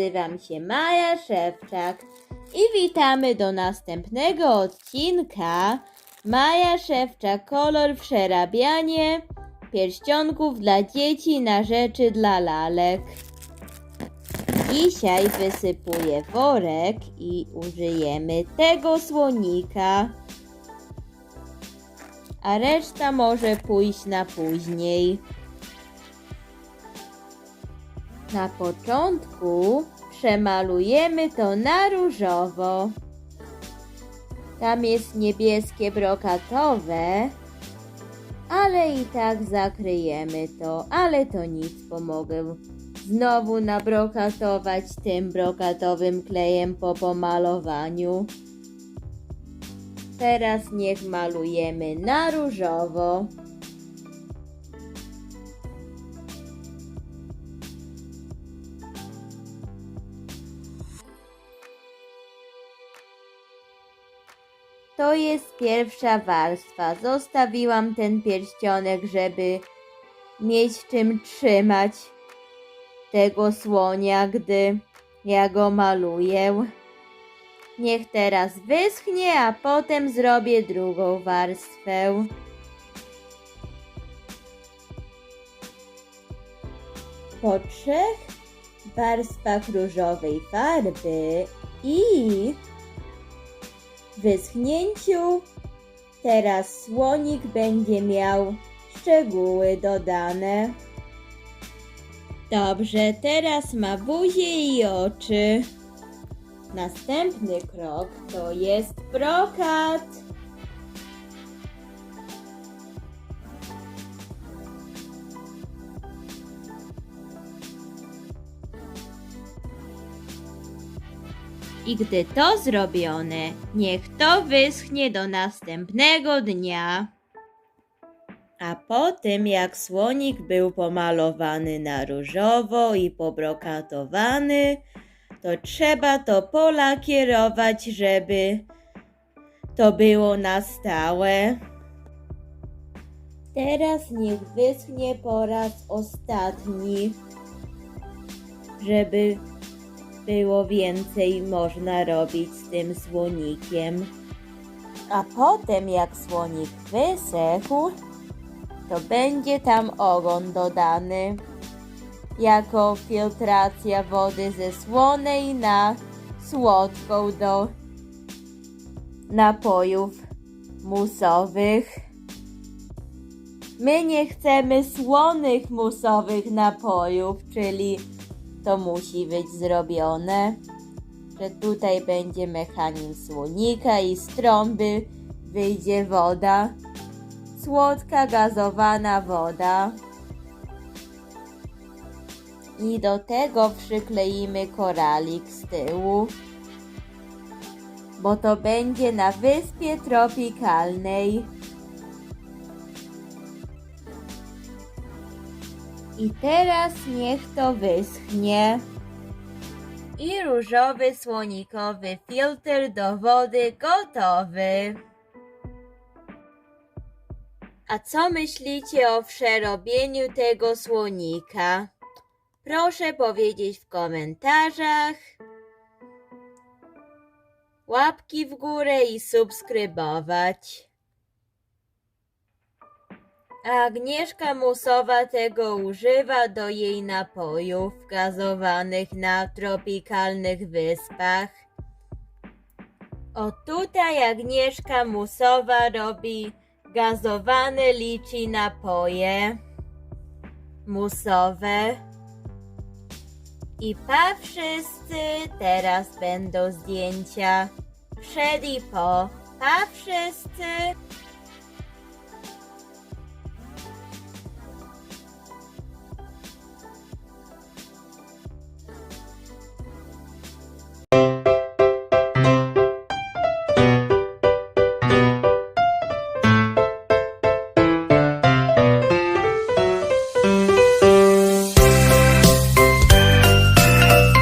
Nazywam się Maja Szewczak i witamy do następnego odcinka Maja Szewczak kolor przerabianie pierścionków dla dzieci na rzeczy dla lalek. Dzisiaj wysypuję worek i użyjemy tego słonika, a reszta może pójść na później. Na początku przemalujemy to na różowo. Tam jest niebieskie brokatowe, ale i tak zakryjemy to, ale to nic, pomogę znowu nabrokatować tym brokatowym klejem po pomalowaniu. Teraz niech malujemy na różowo. To jest pierwsza warstwa. Zostawiłam ten pierścionek, żeby mieć czym trzymać tego słonia, gdy ja go maluję. Niech teraz wyschnie, a potem zrobię drugą warstwę. Po trzech warstwach różowej farby i wyschnięciu teraz słonik będzie miał szczegóły dodane. Dobrze, teraz ma buzię i oczy. Następny krok to jest brokat. I gdy to zrobione, niech to wyschnie do następnego dnia. A po tym, jak słonik był pomalowany na różowo i pobrokatowany, to trzeba to polakierować, żeby to było na stałe. Teraz niech wyschnie po raz ostatni, żeby było więcej można robić z tym słonikiem. A potem, jak słonik wysechł, to będzie tam ogon dodany jako filtracja wody ze słonej na słodką do napojów musowych. My nie chcemy słonych musowych napojów, czyli to musi być zrobione, że tutaj będzie mechanizm słonika i z trąby wyjdzie woda słodka gazowana woda. I do tego przykleimy koralik z tyłu, bo to będzie na wyspie tropikalnej. I teraz niech to wyschnie. I różowy słonikowy filtr do wody gotowy. A co myślicie o przerobieniu tego słonika? Proszę powiedzieć w komentarzach. Łapki w górę i subskrybować. Agnieszka Musowa tego używa do jej napojów gazowanych na tropikalnych wyspach. O tutaj Agnieszka Musowa robi gazowane liczy napoje musowe. I pa wszyscy, teraz będą zdjęcia przed i po. Pa wszyscy!